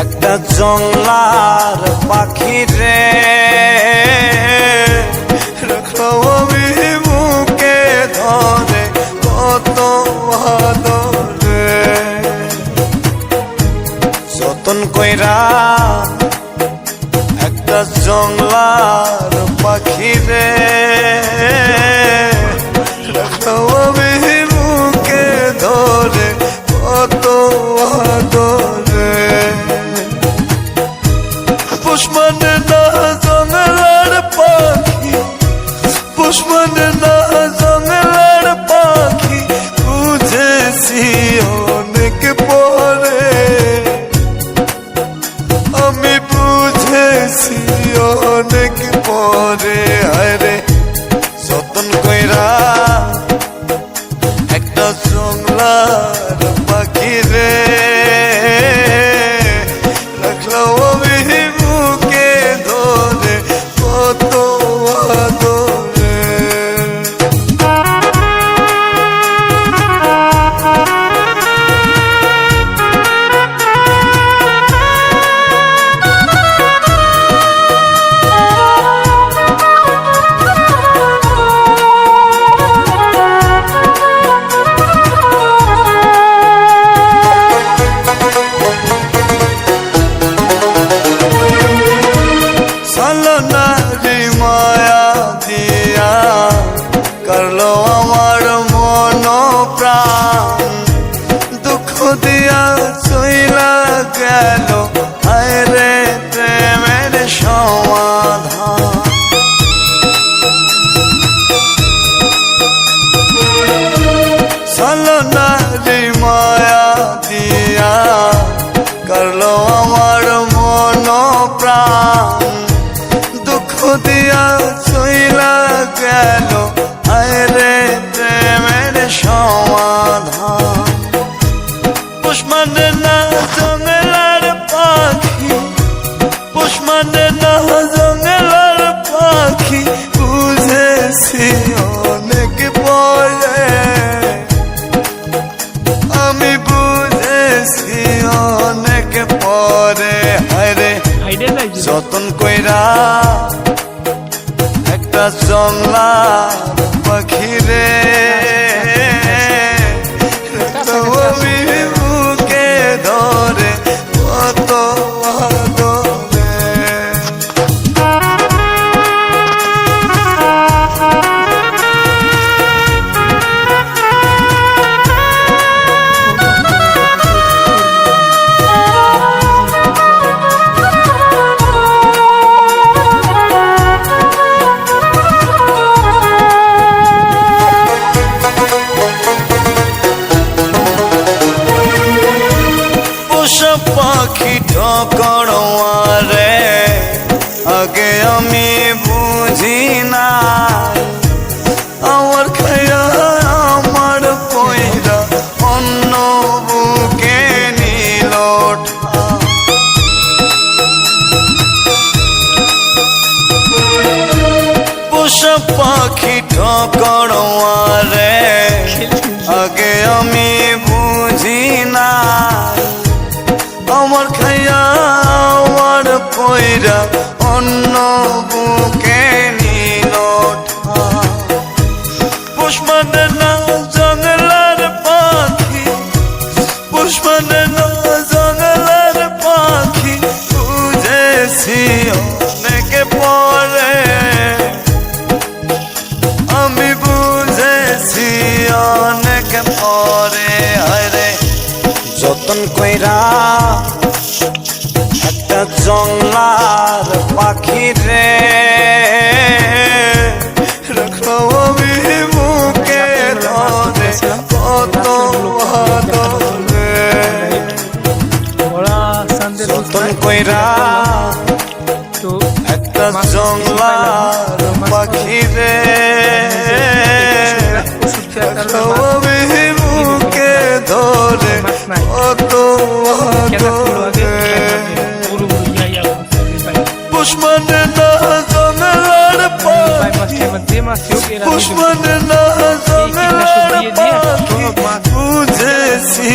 একটা জংলার পাখি রে। রাখল ধরে যতন কইরা একটা জংলার পাখি রে। পরে করল আমার বুঝেছি অনেক পরে আমি বুঝেছি অনেক পরে হরে যতন কইরা একটা জংলা পাখি পোষা পাখি ঠকড়োয়ারে আগে আমি বুঝি না। আমার খায়া আমার পয়রা অন্য বুকে নিল পোষা পাখি ঠকড়োয়ারে আগে আমি বুঝি না। আমার খাইয়া আমার পয়রা অন্য বুকে নিল পুষ্পা না একটা জংলার পাখি রে রাখো আমি বুকে ধরে কত সানদের যতন কইরা একটা জংলার পাখি রে রাখো আমি বুকে ধরে কত পুষ্পন না জঙ্গলার পাখি পুষ্পন না জঙ্গলার পাখি বুঝেছি